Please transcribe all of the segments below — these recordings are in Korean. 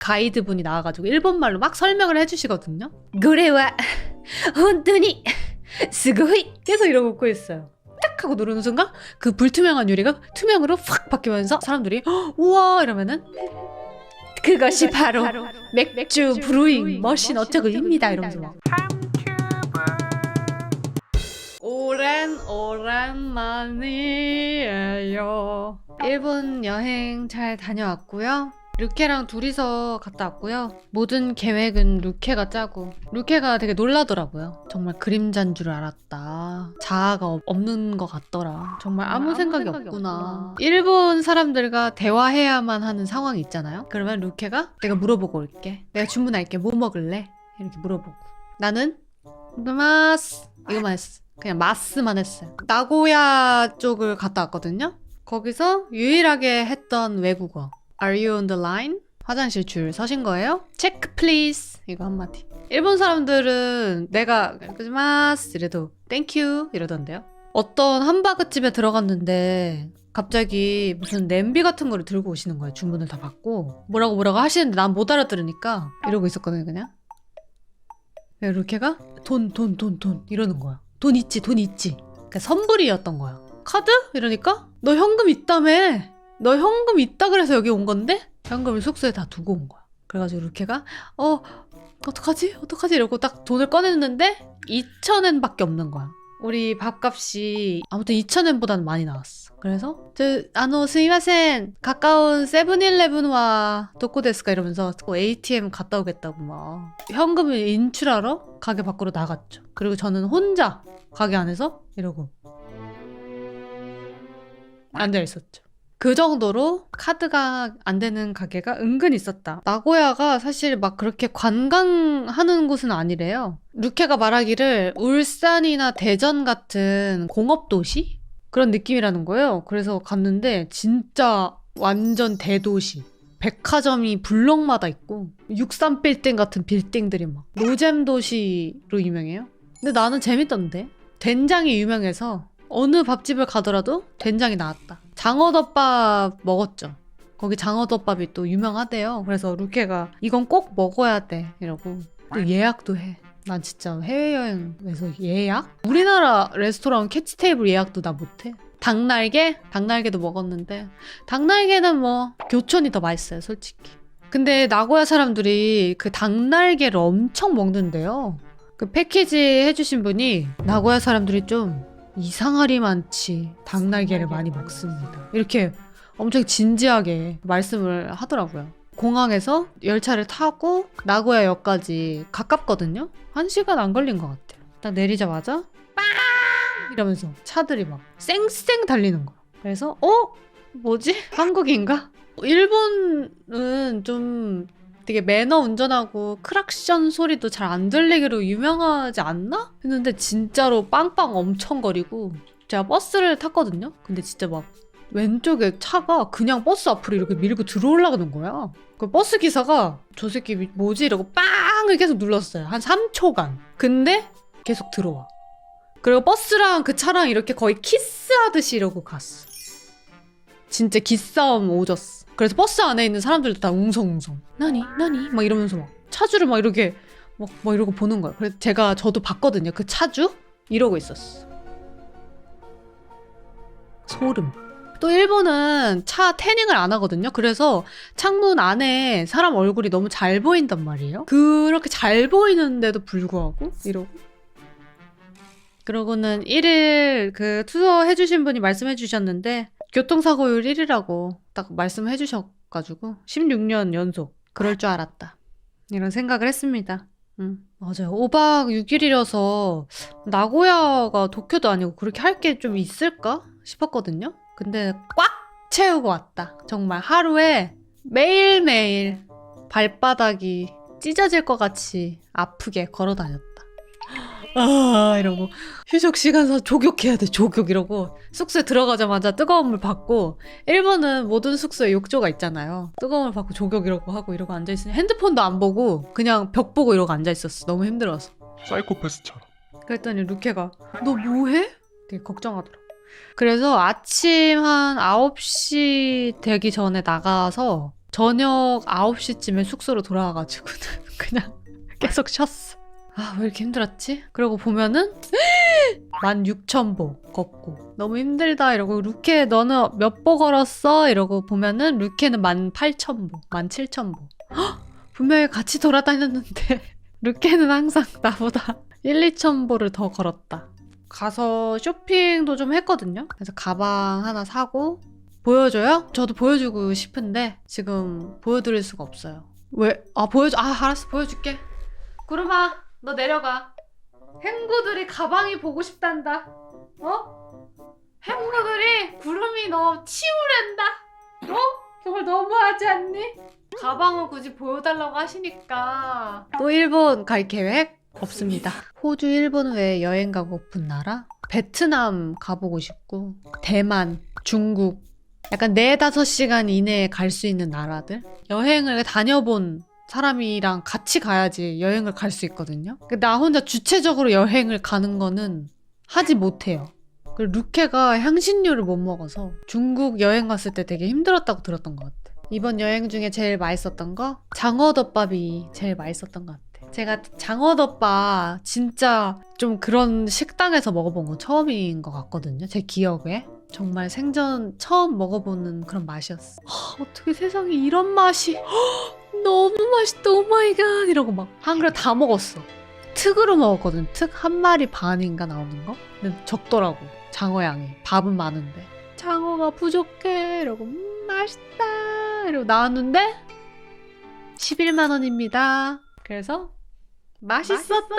가이드분이 나와가지고 일본말로 막 설명을 해주시거든요. 그래와 혼돈이 스고이 계속 이러고 웃고 있어요. 딱 하고 누르는 순간 그 불투명한 유리가 투명으로 확 바뀌면서 사람들이 "헉, 우와 이러면은 그것이 바로 맥주 브루잉 머신 어쩌고입니다 이러면서 막 오랜 오랜만이에요. 일본 여행 잘 다녀왔고요. 루케랑 둘이서 갔다 왔고요. 모든 계획은 루케가 짜고 루케가 되게 놀라더라고요. 정말 그림자인 줄 알았다. 자아가 없- 없는 것 같더라. 정말 아무, 아무 생각이, 생각이 없구나. 없구나. 일본 사람들과 대화해야만 하는 상황이 있잖아요. 그러면 루케가 내가 물어보고 올게. 내가 주문할게. 뭐 먹을래? 이렇게 물어보고. 나는 마스 이거만 했어. 그냥 마스만 했어요. 나고야 쪽을 갔다 왔거든요. 거기서 유일하게 했던 외국어. Are you on the line? 화장실 줄 서신 거예요? Check please. 이거 한마디. 일본 사람들은 내가 마스 이래도 you 이러던데요. 어떤 함바그집에 들어갔는데 갑자기 무슨 냄비 같은 거를 들고 오시는 거예요. 주문을 다 받고 뭐라고 뭐라고 하시는데 난 못 알아들으니까 이러고 있었거든요. 그냥. 왜 루케가 돈 돈 돈 돈 이러는 거야. 돈 있지 돈 있지. 그러니까 선불이었던 거야. 카드? 이러니까 너 현금 있다며. 너 현금 있다 그래서 여기 온 건데 현금을 숙소에 다 두고 온 거야. 그래가지고 루케가 어 어떡하지 어떡하지 이러고 딱 돈을 꺼냈는데 2,000엔밖에 없는 거야. 우리 밥값이 아무튼 2,000엔보다는 많이 나왔어. 그래서 저 아노 스이마센 가까운 세븐일레븐와 도코데스까 이러면서 그 ATM 갔다 오겠다고 막 현금을 인출하러 가게 밖으로 나갔죠. 그리고 저는 혼자 가게 안에서 이러고 앉아 있었죠. 그 정도로 카드가 안 되는 가게가 은근 있었다. 나고야가 사실 막 그렇게 관광하는 곳은 아니래요. 루케가 말하기를 울산이나 대전 같은 공업도시? 그런 느낌이라는 거예요. 그래서 갔는데 진짜 완전 대도시. 백화점이 블럭마다 있고 63 빌딩 같은 빌딩들이 막 노잼 도시로 유명해요. 근데 나는 재밌던데. 된장이 유명해서 어느 밥집을 가더라도 된장이 나왔다. 장어덮밥 먹었죠. 거기 장어덮밥이 또 유명하대요. 그래서 루케가 이건 꼭 먹어야 돼 이러고 또 예약도 해. 난 진짜 해외여행에서 예약? 우리나라 레스토랑 캐치 테이블 예약도 나 못해. 닭날개? 닭날개도 먹었는데 닭날개는 뭐 교촌이 더 맛있어요, 솔직히. 근데 나고야 사람들이 그 닭날개를 엄청 먹는데요. 그 패키지 해주신 분이 나고야 사람들이 좀 이상하리 많지 닭날개를 많이 먹습니다. 이렇게 엄청 진지하게 말씀을 하더라고요. 공항에서 열차를 타고 나고야역까지 가깝거든요. 한 시간 안 걸린 것 같아요. 딱 내리자마자 빵 이러면서 차들이 막 쌩쌩 달리는 거야. 그래서 어 뭐지 한국인가? 일본은 좀 되게 매너 운전하고 크락션 소리도 잘 안 들리기로 유명하지 않나? 했는데 진짜로 빵빵 엄청 거리고 제가 버스를 탔거든요. 근데 진짜 막 왼쪽에 차가 그냥 버스 앞으로 이렇게 밀고 들어올라가는 거야. 그 버스 기사가 저 새끼 뭐지 이러고 빵을 계속 눌렀어요. 한 3초간. 근데 계속 들어와. 그리고 버스랑 그 차랑 이렇게 거의 키스하듯이 이러고 갔어. 진짜 기싸움 오졌어. 그래서 버스 안에 있는 사람들도 다 웅성웅성. 나니? 나니? 막 이러면서 막 차주를 막 이렇게 막, 막 이러고 보는 거야. 그래서 제가 저도 봤거든요. 그 차주? 이러고 있었어. 소름. 또 일본은 차 태닝을 안 하거든요. 그래서 창문 안에 사람 얼굴이 너무 잘 보인단 말이에요. 그렇게 잘 보이는데도 불구하고 이러고. 그러고는 1일 그 투어 해주신 분이 말씀해 주셨는데 교통사고율 1위라고 딱 말씀해 주셔가지고 16년 연속 그럴 줄 알았다. 이런 생각을 했습니다. 음, 맞아요. 5박 6일이라서 나고야가 도쿄도 아니고 그렇게 할 게 좀 있을까 싶었거든요. 근데 꽉 채우고 왔다. 정말 하루에 매일매일 발바닥이 찢어질 것 같이 아프게 걸어 다녔다. 아 이러고 휴식 시간서 조격해야 돼 조격 이러고 숙소에 들어가자마자 뜨거운 물 받고 일본은 모든 숙소에 욕조가 있잖아요 뜨거운 물 받고 조격 이러고 하고 이러고 앉아있으니 핸드폰도 안 보고 그냥 벽 보고 이러고 앉아있었어 너무 힘들어서 사이코패스처럼. 그랬더니 루케가 너 뭐해? 되게 걱정하더라고 그래서 아침 한 9시 되기 전에 나가서 저녁 9시쯤에 숙소로 돌아와가지고는 그냥 계속 쉬었어. 아, 왜 이렇게 힘들었지? 그러고 보면은 16,000보 걷고 너무 힘들다 이러고 루케 너는 몇 보 걸었어? 이러고 보면은 루케는 18,000보, 17,000보. 분명히 같이 돌아다녔는데 루케는 항상 나보다 1, 2,000보를 더 걸었다. 가서 쇼핑도 좀 했거든요. 그래서 가방 하나 사고 보여줘요? 저도 보여주고 싶은데 지금 보여드릴 수가 없어요. 왜? 아 보여줘. 아 알았어 보여줄게. 구름아 너 내려가. 행구들이 가방이 보고 싶단다. 어? 행구들이 구름이 너 치우랜다. 어? 정말 너무하지 않니? 가방을 굳이 보여달라고 하시니까 또 일본 갈 계획 없습니다. 호주, 일본 외에 여행 가고픈 나라? 베트남 가보고 싶고 대만, 중국 약간 4, 5시간 이내에 갈 수 있는 나라들? 여행을 다녀본 사람이랑 같이 가야지 여행을 갈 수 있거든요. 나 혼자 주체적으로 여행을 가는 거는 하지 못해요. 루케가 향신료를 못 먹어서 중국 여행 갔을 때 되게 힘들었다고 들었던 것 같아. 이번 여행 중에 제일 맛있었던 거? 장어덮밥이 제일 맛있었던 것 같아. 제가 장어덮밥 진짜 좀 그런 식당에서 먹어본 거 처음인 것 같거든요. 제 기억에. 정말 생전 처음 먹어보는 그런 맛이었어. 하, 어떻게 세상에 이런 맛이 너무 맛있다 오마이갓 이러고 막 한 그릇 다 먹었어. 특으로 먹었거든. 특 한 마리 반인가 나오는 거. 근데 적더라고. 장어 양이. 밥은 많은데. 장어가 부족해. 이러고 음, 맛있다. 이러고 나왔는데 11만 원입니다. 그래서 맛있었다.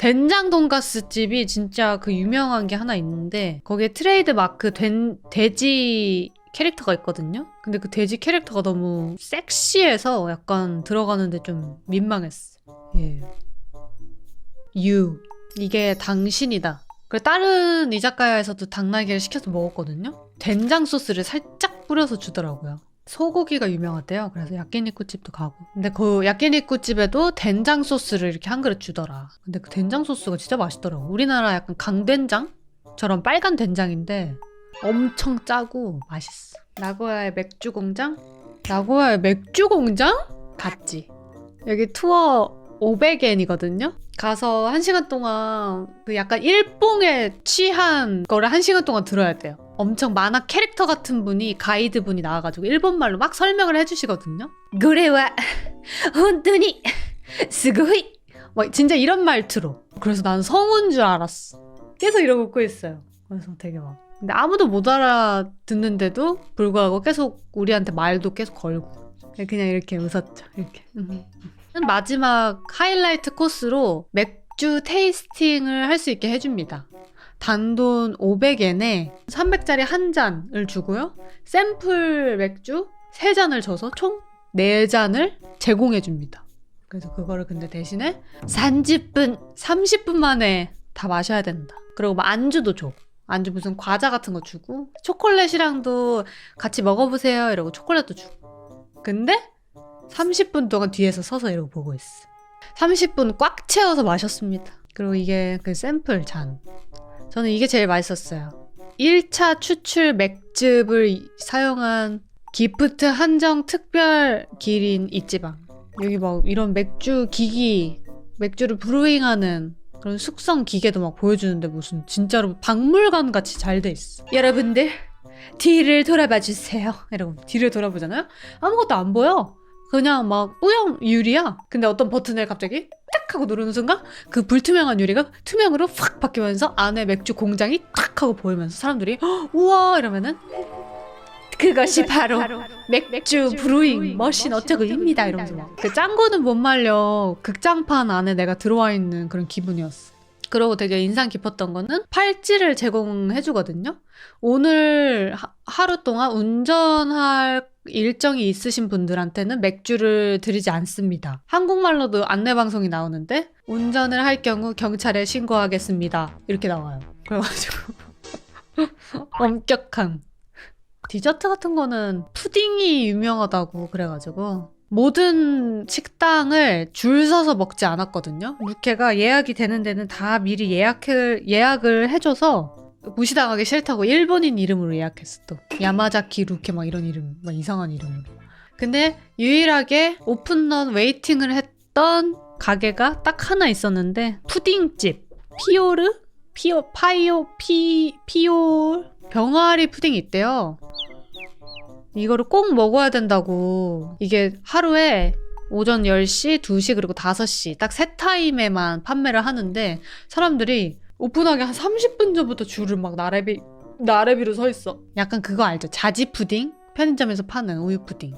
된장 돈가스 집이 진짜 그 유명한 게 하나 있는데 거기에 트레이드 마크 된 돼지 캐릭터가 있거든요. 근데 그 돼지 캐릭터가 너무 섹시해서 약간 들어가는데 좀 민망했어. 예. 유. 이게 당신이다. 그리고 다른 이자카야에서도 당나귀를 시켜서 먹었거든요. 된장 소스를 살짝 뿌려서 주더라고요. 소고기가 유명하대요. 그래서 야끼니쿠 집도 가고. 근데 그 야끼니쿠 집에도 된장 소스를 이렇게 한 그릇 주더라. 근데 그 된장 소스가 진짜 맛있더라고. 우리나라 약간 강된장처럼 빨간 된장인데 엄청 짜고 맛있어. 나고야의 맥주 공장? 나고야의 맥주 공장? 갔지. 여기 투어 500엔이거든요. 가서 한 시간 동안 그 약간 일봉에 취한 거를 한 시간 동안 들어야 돼요. 엄청 만화 캐릭터 같은 분이 가이드 분이 나와가지고 일본말로 막 설명을 해주시거든요. 그래와 혼돈이 스고이 막 진짜 이런 말투로. 그래서 난 성운 줄 알았어. 계속 이러고 웃고 있어요. 그래서 되게 막. 근데 아무도 못 알아듣는데도 불구하고 계속 우리한테 말도 계속 걸고 그냥 이렇게 웃었죠. 이렇게. 음. 마지막 하이라이트 코스로 맥주 테이스팅을 할 수 있게 해줍니다. 단돈 500엔에 300짜리 한 잔을 주고요. 샘플 맥주 3잔을 줘서 총 4잔을 제공해 줍니다. 그래서 그거를 근데 대신에 30분, 30분 만에 다 마셔야 된다. 그리고 뭐 안주도 줘. 안주 무슨 과자 같은 거 주고 초콜릿이랑도 같이 먹어보세요 이러고 초콜릿도 주고. 근데 30분 동안 뒤에서 서서 이러고 보고 있어. 30분 꽉 채워서 마셨습니다. 그리고 이게 그 샘플 잔. 저는 이게 제일 맛있었어요. 1차 추출 맥즙을 사용한 기프트 한정 특별 기린 이지방. 여기 막 이런 맥주 기기, 맥주를 브루잉하는 그런 숙성 기계도 막 보여주는데 무슨 진짜로 박물관 같이 잘 돼 있어. 여러분들 뒤를 돌아봐 주세요. 이러고 뒤를 돌아보잖아요. 아무것도 안 보여. 그냥 막 뿌연 유리야. 근데 어떤 버튼을 갑자기 딱 하고 누르는 순간 그 불투명한 유리가 투명으로 확 바뀌면서 안에 맥주 공장이 탁 하고 보이면서 사람들이 "헉, 우와 이러면은 그것이 바로 맥주 브루잉 머신 어쩌고입니다 이러면서 막 그 짱구는 못 말려 극장판 안에 내가 들어와 있는 그런 기분이었어. 그러고 되게 인상 깊었던 거는 팔찌를 제공해 주거든요. 오늘 하, 하루 동안 운전할 일정이 있으신 분들한테는 맥주를 드리지 않습니다. 한국말로도 안내 방송이 나오는데 운전을 할 경우 경찰에 신고하겠습니다. 이렇게 나와요. 그래가지고 엄격한 디저트 같은 거는 푸딩이 유명하다고 그래가지고 모든 식당을 줄 서서 먹지 않았거든요. 루케가 예약이 되는 데는 다 미리 예약을 예약을 해줘서 무시당하기 싫다고 일본인 이름으로 예약했어 또 야마자키 루케 막 이런 이름 막 이상한 이름으로 근데 유일하게 오픈런 웨이팅을 했던 가게가 딱 하나 있었는데 푸딩집 피오르 피오 파이오 피 피오 병아리 푸딩이 있대요. 이거를 꼭 먹어야 된다고. 이게 하루에 오전 10시, 2시 그리고 5시 딱 세 타임에만 판매를 하는데 사람들이 오픈하기 한 30분 전부터 줄을 막 나래비 나래비로 서 있어. 약간 그거 알죠? 자지 푸딩? 편의점에서 파는 우유 푸딩.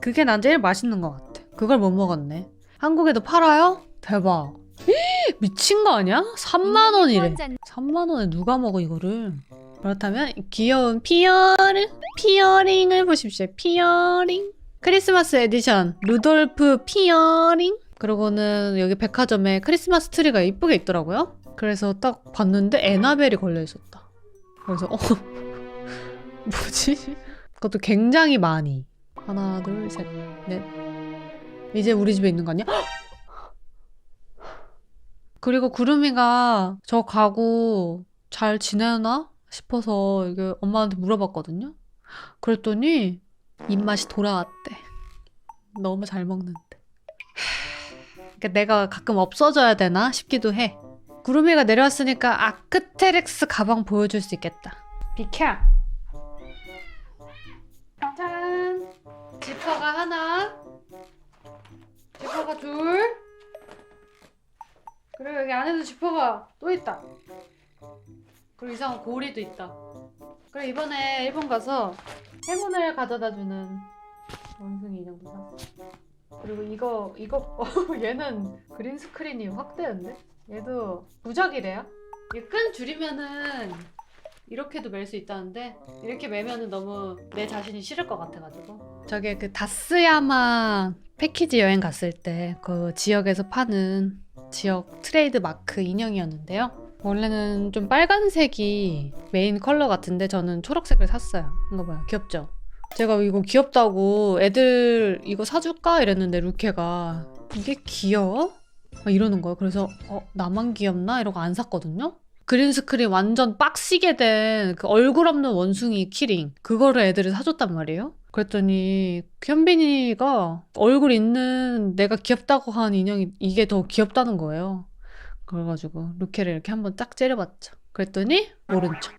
그게 난 제일 맛있는 것 같아. 그걸 못 먹었네. 한국에도 팔아요? 대박. 미친 거 아니야? 3만 원이래. 3만 원에 누가 먹어 이거를? 그렇다면 이 귀여운 피어르 피어링을 보십시오. 피어링 크리스마스 에디션 루돌프 피어링 그리고는 여기 백화점에 크리스마스 트리가 이쁘게 있더라고요. 그래서 딱 봤는데 에나벨이 걸려 있었다. 그래서 어 뭐지? 그것도 굉장히 많이 하나 둘 셋 넷 이제 우리 집에 있는 거 아니야? 그리고 구름이가 저 가구 잘 지내나 싶어서 이게 엄마한테 물어봤거든요. 그랬더니 입맛이 돌아왔대. 너무 잘 먹는데. 그러니까 내가 가끔 없어져야 되나 싶기도 해. 구름이가 내려왔으니까 아크테렉스 가방 보여줄 수 있겠다. 비켜. 짠. 지퍼가 하나. 지퍼가 둘. 그리고 여기 안에도 지퍼가 또 있다. 그리고 이상한 고리도 있다. 그리고 이번에 일본 가서 행운을 가져다주는 원숭이 인형도 샀어. 그리고 이거 이거 어, 얘는 그린 스크린이 확대인데? 얘도 무적이래요. 이끈 줄이면은 이렇게도 멜 수 있다는데 이렇게 매면은 너무 내 자신이 싫을 것 같아가지고 저게 그 다스야마 패키지 여행 갔을 때 그 지역에서 파는 지역 트레이드 마크 인형이었는데요. 원래는 좀 빨간색이 메인 컬러 같은데 저는 초록색을 샀어요. 이거 봐요. 귀엽죠? 제가 이거 귀엽다고 애들 이거 사줄까? 이랬는데 루케가 이게 귀여워? 막 이러는 거예요. 그래서 어 나만 귀엽나? 이러고 안 샀거든요. 그린 스크린 완전 빡시게 된 그 얼굴 없는 원숭이 키링 그거를 애들이 사줬단 말이에요. 그랬더니 현빈이가 얼굴 있는 내가 귀엽다고 한 인형이 이게 더 귀엽다는 거예요. 그래가지고 루케를 이렇게 한번 딱 째려봤죠. 그랬더니 모른 척.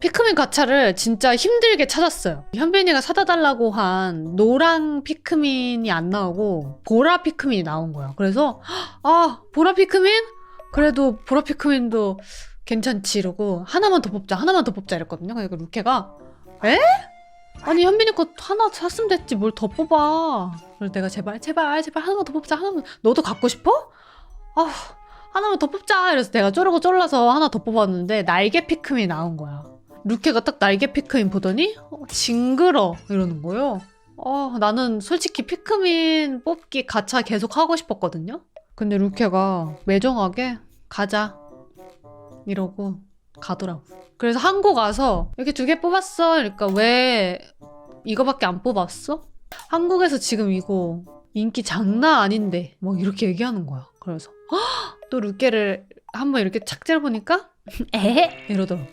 피크민 가차를 진짜 힘들게 찾았어요. 현빈이가 사다 달라고 한 노랑 피크민이 안 나오고 보라 피크민이 나온 거야. 그래서 아 보라 피크민? 그래도 보라 피크민도 괜찮지 이러고 하나만 더 뽑자 하나만 더 뽑자 이랬거든요. 그러니까 루케가 에? 아니 현빈이 거 하나 샀으면 됐지 뭘 더 뽑아. 그래서 내가 제발 제발 제발 하나만 더 뽑자 하나만 너도 갖고 싶어? 아 하나만 더 뽑자 이래서 내가 쪼르고 쫄라서 하나 더 뽑았는데 날개 피크민 나온 거야. 루케가 딱 날개 피크민 보더니 어, 징그러 이러는 거예요. 어, 나는 솔직히 피크민 뽑기 가차 계속 하고 싶었거든요. 근데 루케가 매정하게 가자 이러고 가더라고. 그래서 한국 와서 이렇게 두 개 뽑았어. 그러니까 왜 이거밖에 안 뽑았어? 한국에서 지금 이거 인기 장난 아닌데 막 이렇게 얘기하는 거야. 그래서 헉! 또 루케를 한번 이렇게 착 째려보니까 에 이러더라고.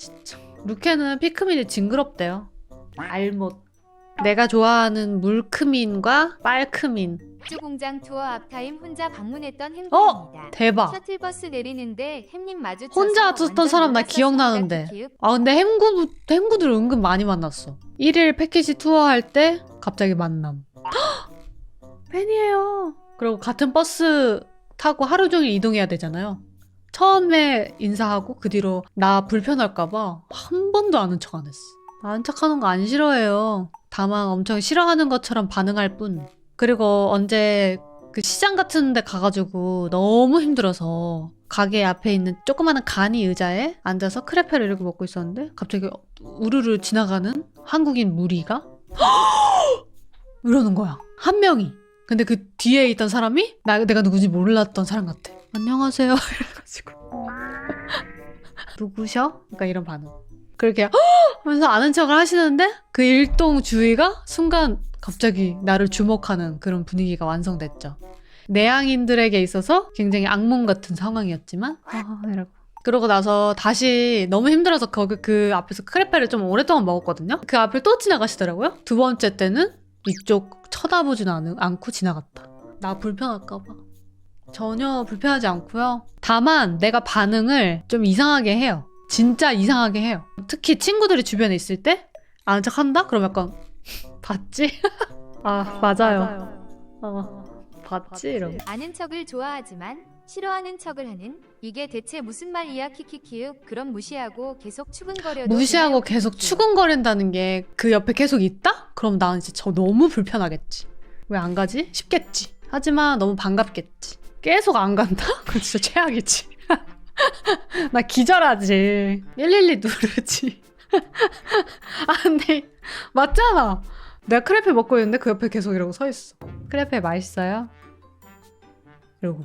진짜 루케는 피크민이 징그럽대요. 알못. 내가 좋아하는 물크민과 빨크민. 쭈공장 투어 앞타임 혼자 방문했던 행복입니다. 대박. 셔틀버스 내리는데 햄님 마주쳐서 혼자 뒀던 사람 나 기억나는데. 아 근데 햄구 햄구들 은근 많이 만났어. 1일 패키지 투어 할 때 갑자기 만남. 헉! 팬이에요. 그리고 같은 버스 타고 하루 종일 이동해야 되잖아요. 처음에 인사하고 그 뒤로 나 불편할까봐 한 번도 아는 척 안 했어. 아는 척하는 거 안 싫어해요. 다만 엄청 싫어하는 것처럼 반응할 뿐. 그리고 언제 그 시장 같은 데 가가지고 너무 힘들어서 가게 앞에 있는 조그마한 간이 의자에 앉아서 크레페를 이렇게 먹고 있었는데 갑자기 우르르 지나가는 한국인 무리가 이러는 거야. 한 명이. 근데 그 뒤에 있던 사람이 나, 내가 누구지 몰랐던 사람 같아. 안녕하세요. 이래가지고. 누구셔? 그러니까 이런 반응. 그렇게 "헉!" 하면서 아는 척을 하시는데 그 일동 주위가 순간 갑자기 나를 주목하는 그런 분위기가 완성됐죠. 내향인들에게 있어서 굉장히 악몽 같은 상황이었지만 아, 이러고 그러고 나서 다시 너무 힘들어서 거기 그 앞에서 크레페를 좀 오랫동안 먹었거든요. 그 앞을 또 지나가시더라고요. 두 번째 때는 이쪽 쳐다보진 않, 않고 지나갔다. 나 불편할까봐. 전혀 불편하지 않고요. 다만 내가 반응을 좀 이상하게 해요. 진짜 이상하게 해요. 특히 친구들이 주변에 있을 때 아는 척 한다? 그럼 약간 봤지? 아 맞아요. 어 봤지? 이러고. 아는 척을 좋아하지만 싫어하는 척을 하는 이게 대체 무슨 말이야 키키키윽 그럼 무시하고 계속 추근거려도 무시하고? 계속. 추근거린다는 게 그 옆에 계속 있다? 그럼 나는 진짜 저 너무 불편하겠지. 왜 안 가지? 싶겠지. 하지만 너무 반갑겠지. 계속 안 간다? 그건 진짜 최악이지. 나 기절하지. 112 누르지. 아, 근데 맞잖아. 내가 크레페 먹고 있는데 그 옆에 계속 이러고 서 있어. 크레페 맛있어요? 이러고.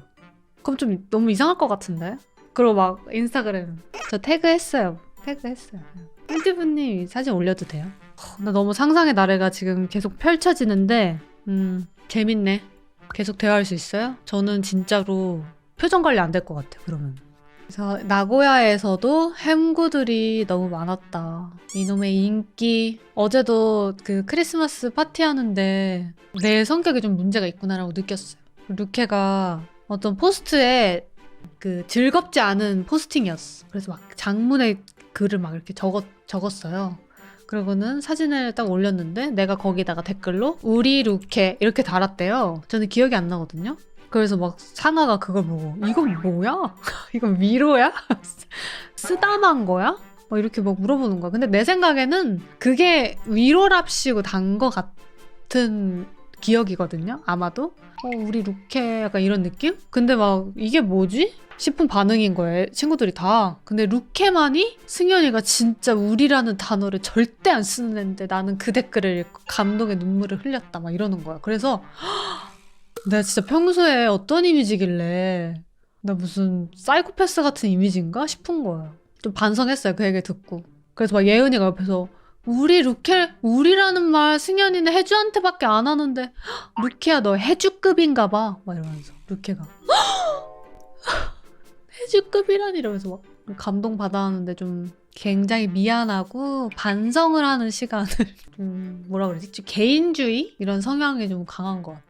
그럼 좀 너무 이상할 것 같은데? 그리고 막 인스타그램 저 태그했어요. 태그했어요. 꿀티브님 사진 올려도 돼요? 허, 나 너무 상상의 나래가 지금 계속 펼쳐지는데 음 재밌네. 계속 대화할 수 있어요? 저는 진짜로 표정 관리 안 될 것 같아 그러면. 그래서 나고야에서도 햄구들이 너무 많았다. 이놈의 인기. 어제도 그 크리스마스 파티하는데 내 성격에 좀 문제가 있구나라고 느꼈어요. 루케가 어떤 포스트에 그 즐겁지 않은 포스팅이었어. 그래서 막 장문의 글을 막 이렇게 적었, 적었어요. 그리고는 사진을 딱 올렸는데 내가 거기다가 댓글로 우리 루케 이렇게 달았대요. 저는 기억이 안 나거든요. 그래서 막 상아가 그걸 보고 이건 뭐야? 이건 위로야? 쓰다만 거야? 막 이렇게 막 물어보는 거야. 근데 내 생각에는 그게 위로랍시고 단 거 같은 기억이거든요. 아마도. 어, 우리 루케 약간 이런 느낌? 근데 막 이게 뭐지? 싶은 반응인 거예요. 친구들이 다. 근데 루케만이 승현이가 진짜 우리라는 단어를 절대 안 쓰는 애인데 나는 그 댓글을 읽고 감동의 눈물을 흘렸다. 막 이러는 거야. 그래서 내가 진짜 평소에 어떤 이미지길래 나 무슨 사이코패스 같은 이미지인가 싶은 거예요. 좀 반성했어요. 그 얘기 듣고. 그래서 막 예은이가 옆에서 우리 루케 우리라는 말 승현이는 해주한테밖에 안 하는데 루케야 너 해주급인가 봐. 막 이러면서 루케가 해주급이라니 이러면서 막 감동 받아하는데 좀 굉장히 미안하고 반성을 하는 시간을 좀 뭐라 그러지? 좀 개인주의 이런 성향이 좀 강한 것 같아.